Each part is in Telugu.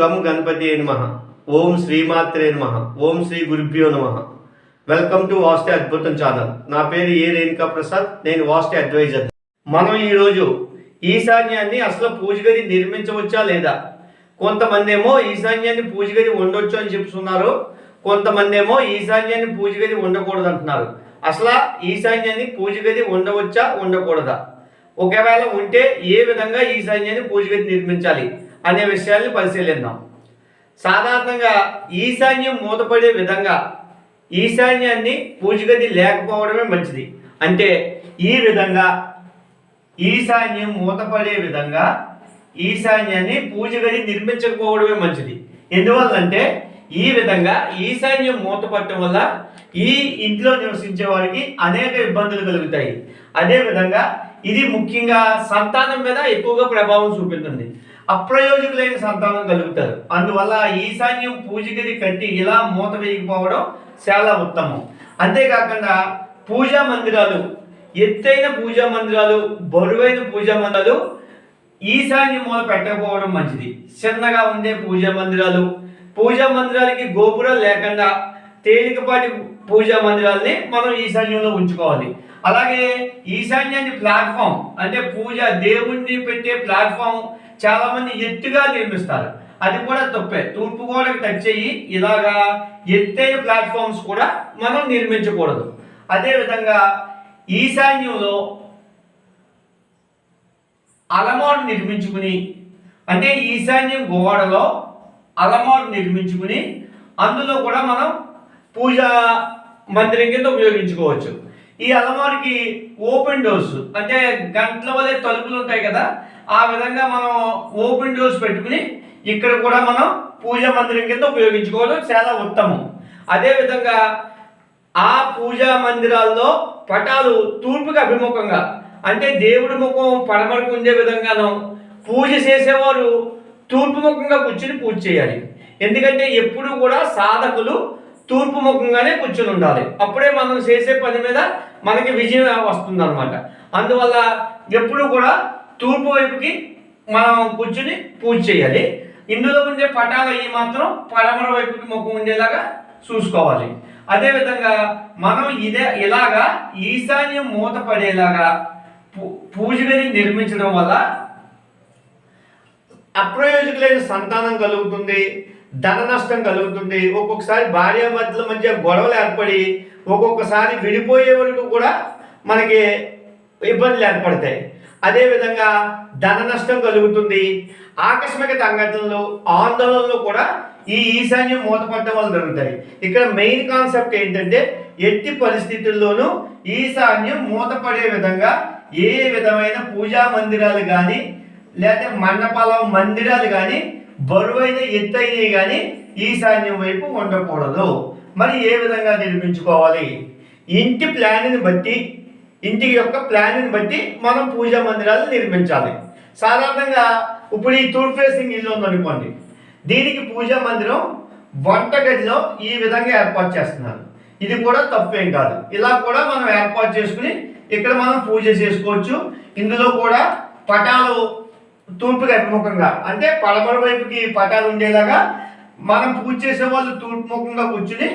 గం గణపతి నమ. ఓం శ్రీమాత్రే నమ. ఓం శ్రీ గురుభ్యో నమ. వెల్కమ్ టు వాస్తే అద్భుతం ఛానల్. నా పేరు ఏ రేణుకా ప్రసాద్. నేను వాస్తే అడ్వైజర్. మనం ఈరోజు ఈశాన్యాన్ని అసలు పూజగది నిర్మించవచ్చా లేదా? కొంతమంది ఏమో ఈశాన్యాన్ని పూజగది ఉండొచ్చు అని చెప్తున్నారు. కొంతమంది ఏమో ఈశాన్యాన్ని పూజ గది ఉండకూడదు అంటున్నారు అసలు ఈశాన్యాన్ని పూజగది ఉండవచ్చా ఉండకూడదా? ఒకవేళ ఉంటే ఏ విధంగా ఈశాన్యాన్ని పూజగది నిర్మించాలి? అనే విషయాన్ని పరిశీలిద్దాం. సాధారణంగా ఈశాన్యం మూతపడే విధంగా ఈశాన్యాన్ని పూజగది లేకపోవడమే మంచిది. అంటే ఈ విధంగా ఈశాన్యం మూతపడే విధంగా ఈశాన్యాన్ని పూజగది నిర్మించకపోవడమే మంచిది. ఎందువల్లంటే ఈ విధంగా ఈశాన్యం మూతపడటం వల్ల ఈ ఇంట్లో నివసించే వారికి అనేక ఇబ్బందులు కలుగుతాయి. అదే విధంగా ఇది ముఖ్యంగా సంతానం మీద ఎక్కువగా ప్రభావం చూపుతుంది అప్రయోజకులైన సంతానం కలుగుతారు. అందువల్ల ఈశాన్యం పూజ గది కట్టి ఇలా మూత వేయకపోవడం చాలా ఉత్తమం. అంతేకాకుండా పూజా మందిరాలు ఎత్తైన పూజా మందిరాలు బరువైన పూజా మందిరాలు ఈశాన్య మూల పెట్టకపోవడం మంచిది. చిన్నగా ఉండే పూజా మందిరాలు పూజా మందిరాలకి గోపురాలు లేకుండా తేలికపాటి పూజా మందిరాల్ని మనం ఈశాన్యంలో ఉంచుకోవాలి. అలాగే ఈశాన్యాన్ని ప్లాట్ఫామ్ అంటే పూజ దేవుణ్ణి పెట్టే ప్లాట్ఫామ్ చాలా మంది ఎత్తుగా నిర్మిస్తారు. అది కూడా తప్పే. తూర్పు గోడకి టచ్ అయ్యి ఇలాగా ఎత్తైన ప్లాట్ఫామ్స్ కూడా మనం నిర్మించకూడదు. అదేవిధంగా ఈశాన్యంలో అలమారు నిర్మించుకుని అంటే ఈశాన్యం గోడలో అలమారు నిర్మించుకుని అందులో కూడా మనం పూజా మందిరం కింద ఉపయోగించుకోవచ్చు. ఈ అలమారికి ఓపెన్ డోర్స్ అంటే గంటల వలె తలుపులు ఉంటాయి కదా ఆ విధంగా మనం ఓపెన్ డోర్స్ పెట్టుకుని ఇక్కడ కూడా మనం పూజా మందిరం కింద ఉపయోగించుకోవడం చాలా ఉత్తమం. అదేవిధంగా ఆ పూజా మందిరాల్లో పటాలు తూర్పుకి అభిముఖంగా అంటే దేవుడి ముఖం పడమరకు ఉండే విధంగాను పూజ చేసేవారు తూర్పు ముఖంగా కూర్చుని పూజ చేయాలి. ఎందుకంటే ఎప్పుడు కూడా సాధకులు తూర్పు ముఖంగానే కూర్చుని ఉండాలి. అప్పుడే మనం చేసే పని మీద మనకి విజయం వస్తుంది అనమాట అందువల్ల ఎప్పుడు కూడా తూర్పు వైపుకి మనం కూర్చుని పూజ చేయాలి. ఇందులో ఉండే పటాలు ఈ మాత్రం పడమర వైపుకి ముఖం ఉండేలాగా చూసుకోవాలి. అదేవిధంగా మనం ఇదే ఇలాగా ఈశాన్యం మూత పడేలాగా పూ- పూజ గది నిర్మించడం వల్ల అప్రయోజకులైన సంతానం కలుగుతుంది ధన నష్టం కలుగుతుంది. ఒక్కొక్కసారి భార్య మధ్యల మధ్య గొడవలు ఏర్పడి ఒక్కొక్కసారి విడిపోయే వరకు కూడా మనకి ఇబ్బందులు ఏర్పడతాయి. అదేవిధంగా ధన నష్టం కలుగుతుంది. ఆకస్మిక సంఘటనలు ఆందోళనలు కూడా ఈ ఈశాన్యం మూతపడడం వల్ల జరుగుతాయి. ఇక్కడ మెయిన్ కాన్సెప్ట్ ఏంటంటే ఎట్టి పరిస్థితుల్లోనూ ఈశాన్యం మూతపడే విధంగా ఏ విధమైన పూజా మందిరాలు కానీ లేకపోతే మండపాల మందిరాలు కానీ బరువైన ఎత్తైనవి కానీ ఈశాన్యం వైపు ఉండకూడదు. మరి ఏ విధంగా నిర్మించుకోవాలి? ఇంటి ప్లాన్ని బట్టి ఇంటి యొక్క ప్లాన్ని బట్టి మనం పూజా మందిరాలు నిర్మించాలి. సాధారణంగా ఇప్పుడు ఈ తూర్పు ఫేసింగ్ ఇల్లు ఉందనుకోండి. దీనికి పూజా మందిరం వంటగదిలో ఈ విధంగా ఏర్పాటు చేస్తున్నారు. ఇది కూడా తప్పేం కాదు. ఇలా కూడా మనం ఏర్పాటు చేసుకుని ఇక్కడ మనం పూజ చేసుకోవచ్చు. ఇందులో కూడా పటాలు తూర్పుకి అభిముఖంగా అంటే పడమర వైపుకి పటాలు ఉండేలాగా మనం పూజ చేసే వాళ్ళు తూర్పు ముఖంగా కూర్చుని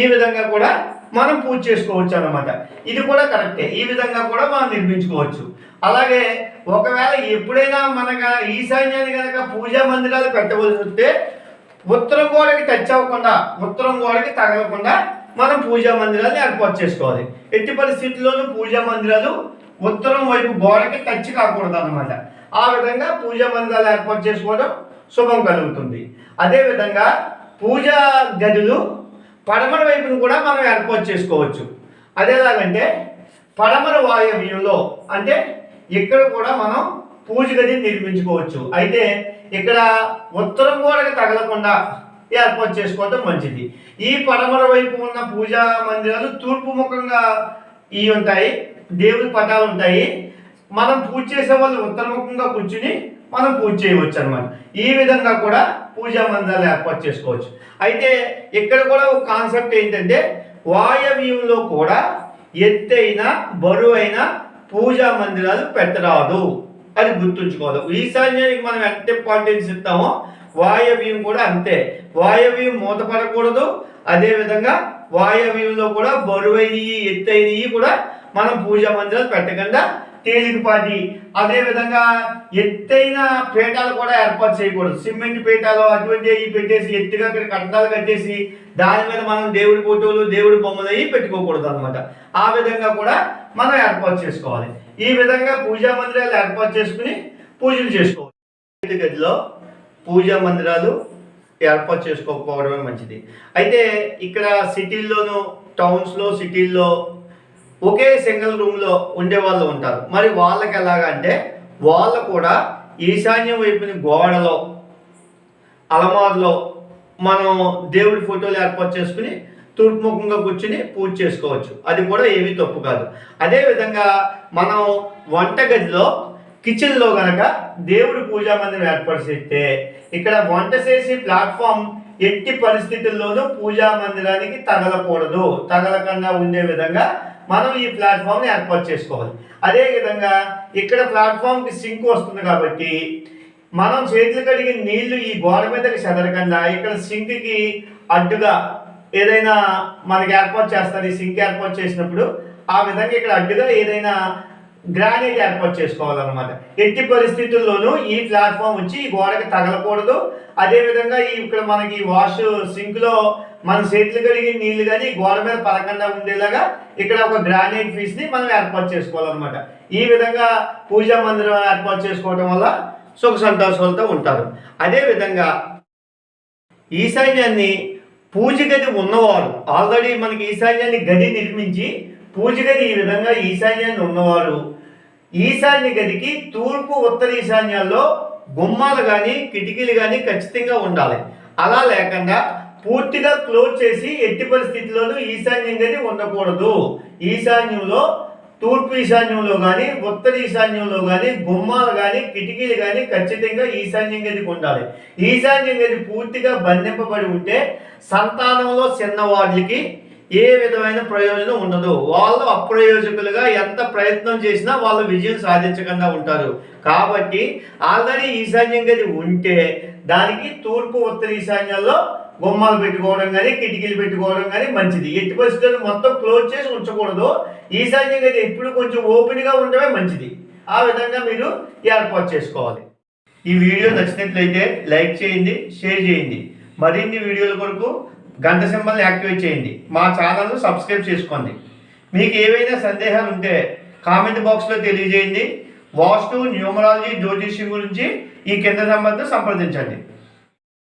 ఈ విధంగా కూడా మనం పూజ చేసుకోవచ్చు అనమాట ఇది కూడా కరెక్టే. ఈ విధంగా కూడా మనం నిర్మించుకోవచ్చు. అలాగే ఒకవేళ ఎప్పుడైనా మనక ఈశాన్యాన్ని కనుక పూజా మందిరాలు పెట్టవలసి వస్తే ఉత్తరం గోడకి టచ్ అవ్వకుండా ఉత్తరం గోడకి తగలకుండా మనం పూజా మందిరాలు ఏర్పాటు చేసుకోవాలి. ఎట్టి పరిస్థితుల్లోనూ పూజా మందిరాలు ఉత్తరం వైపు గోడకి టచ్ కాకూడదు అనమాట ఆ విధంగా పూజా మందిరాలు ఏర్పాటు చేసుకోవడం శుభం కలుగుతుంది. అదేవిధంగా పూజా గదులు పడమర వైపును కూడా మనం ఏర్పాటు చేసుకోవచ్చు. అదేలాగంటే పడమర వాయవ్యంలో అంటే ఇక్కడ కూడా మనం పూజ గది నిర్మించుకోవచ్చు. అయితే ఇక్కడ ఉత్తరం గోడకు తగలకుండా ఏర్పాటు చేసుకోవడం మంచిది. ఈ పడమర వైపు ఉన్న పూజా మందిరాలు తూర్పు ముఖంగా ఇవి ఉంటాయి దేవుడి పటాలు ఉంటాయి. మనం పూజ చేసే వాళ్ళు ఉత్తరముఖంగా కూర్చుని మనం పూజ చేయవచ్చు అనమాట ఈ విధంగా కూడా పూజా మందిరాలు ఏర్పాటు చేసుకోవచ్చు. అయితే ఇక్కడ కూడా ఒక కాన్సెప్ట్ ఏంటంటే వాయవ్యంలో కూడా ఎత్తైన బరువైన పూజా మందిరాలు పెట్టరాదు అది గుర్తుంచుకోవాలి. ఈశాన్యానికి మనం ఎంత ఇంపార్టెన్స్ ఇస్తామో వాయవ్యం కూడా అంతే. వాయవ్యం మూతపడకూడదు. అదేవిధంగా వాయవ్యంలో కూడా బరువైనవి ఎత్తైనవి కూడా మనం పూజా మందిరాలు పెట్టకుండా తేలికపాటి. అదేవిధంగా ఎత్తైన పీఠాలు కూడా ఏర్పాటు చేయకూడదు. సిమెంట్ పీఠాలు అటువంటివి పెట్టేసి ఎత్తుగా అక్కడ కట్టడాలు కట్టేసి దాని మీద మనం దేవుడి ఫోటోలు దేవుడి బొమ్మలు అవి పెట్టుకోకూడదు అనమాట ఆ విధంగా కూడా మనం ఏర్పాటు చేసుకోవాలి. ఈ విధంగా పూజా మందిరాలు ఏర్పాటు చేసుకుని పూజలు చేసుకోవాలి. గదిలో పూజా మందిరాలు ఏర్పాటు చేసుకోకపోవడమే మంచిది. అయితే ఇక్కడ సిటీల్లోనూ టౌన్స్లో సిటీల్లో ఒకే సింగిల్ రూమ్లో ఉండే వాళ్ళు ఉంటారు. మరి వాళ్ళకి ఎలాగంటే వాళ్ళు కూడా ఈశాన్యం వైపుని గోడలో అలమారులో మనం దేవుడి ఫోటోలు ఏర్పాటు చేసుకుని తూర్పుముఖంగా కూర్చుని పూజ చేసుకోవచ్చు. అది కూడా ఏమీ తప్పు కాదు. అదేవిధంగా మనం వంటగదిలో కిచెన్లో కనుక దేవుడి పూజా మందిరం ఏర్పాటు చేస్తే ఇక్కడ వంట చేసి ప్లాట్ఫామ్ ఎట్టి పరిస్థితుల్లోనూ పూజా మందిరానికి తగలకూడదు. తగలకుండా ఉండే విధంగా మనం ఈ ప్లాట్ఫామ్ని ఏర్పాటు చేసుకోవాలి. అదేవిధంగా ఇక్కడ ప్లాట్ఫామ్కి సింక్ వస్తుంది కాబట్టి మనం చేతులు కడిగి నీళ్ళు ఈ గోడ మీదకి చెదరకుండా ఇక్కడ సింక్కి అడ్డుగా ఏదైనా మనకి ఏర్పాటు చేస్తారు ఈ సింక్ ఏర్పాటు చేసినప్పుడు ఆ విధంగా ఇక్కడ అడ్డుగా ఏదైనా గ్రానైట్ ఏర్పాటు చేసుకోవాలన్నమాట. ఎట్టి పరిస్థితుల్లోనూ ఈ ప్లాట్ఫామ్ వచ్చి ఈ గోడకి తగలకూడదు. అదేవిధంగా ఈ ఇక్కడ మనకి వాష్ సింక్లో మన చేతులు కడిగి నీళ్ళు కానీ గోడ మీద పడకుండా ఉండేలాగా ఇక్కడ ఒక గ్రానైట్ పీస్ని మనం ఏర్పాటు చేసుకోవాలన్నమాట. ఈ విధంగా పూజా మందిరం ఏర్పాటు చేసుకోవడం వల్ల సుఖ సంతోషాలతో ఉంటారు. అదేవిధంగా ఈశాన్యాన్ని పూజ గది ఉన్నవారు ఆల్రెడీ మనకి ఈశాన్యాన్ని గది నిర్మించి పూజ గది ఈ విధంగా ఈశాన్యాన్ని ఉన్నవారు ఈశాన్య గదికి తూర్పు ఉత్తర ఈశాన్యాల్లో గుమ్మాలు కానీ కిటికీలు కానీ ఖచ్చితంగా ఉండాలి. అలా లేకుండా పూర్తిగా క్లోజ్ చేసి ఎట్టి పరిస్థితుల్లోనూ ఈశాన్యం గది ఉండకూడదు. ఈశాన్యంలో తూర్పు ఈశాన్యంలో కానీ ఉత్తర ఈశాన్యంలో కానీ గుమ్మాలు కానీ కిటికీలు కానీ ఖచ్చితంగా ఈశాన్యం గదికి ఉండాలి. ఈశాన్యం గది పూర్తిగా బంధింపబడి ఉంటే సంతానంలో చిన్నవాళ్ళకి ఏ విధమైన ప్రయోజనం ఉండదు. వాళ్ళు అప్రయోజకులుగా ఎంత ప్రయత్నం చేసినా వాళ్ళు విజయం సాధించకుండా ఉంటారు. కాబట్టి ఆల్రెడీ ఈశాన్యం గది ఉంటే దానికి తూర్పు ఉత్తర ఈశాన్యాల్లో గుమ్మాలు పెట్టుకోవడం కానీ కిటికీలు పెట్టుకోవడం కానీ మంచిది. ఎట్టి పరిస్థితులు మొత్తం క్లోజ్ చేసి ఉంచకూడదు. ఈశాన్యం గది ఎప్పుడు కొంచెం ఓపెన్గా ఉండడమే మంచిది. ఆ విధంగా మీరు ఏర్పాటు చేసుకోవాలి. ఈ వీడియో నచ్చినట్లయితే లైక్ చేయండి షేర్ చేయండి. మరిన్ని వీడియోల కొరకు గంట సింబల్ని యాక్టివేట్ చేయండి. మా ఛానల్ను సబ్స్క్రైబ్ చేసుకోండి. మీకు ఏవైనా సందేహాలు ఉంటే కామెంట్ బాక్స్లో తెలియజేయండి. వాస్తు న్యూమరాలజీ జ్యోతిష్యం గురించి ఈ కింద సంబంధం సంప్రదించండి.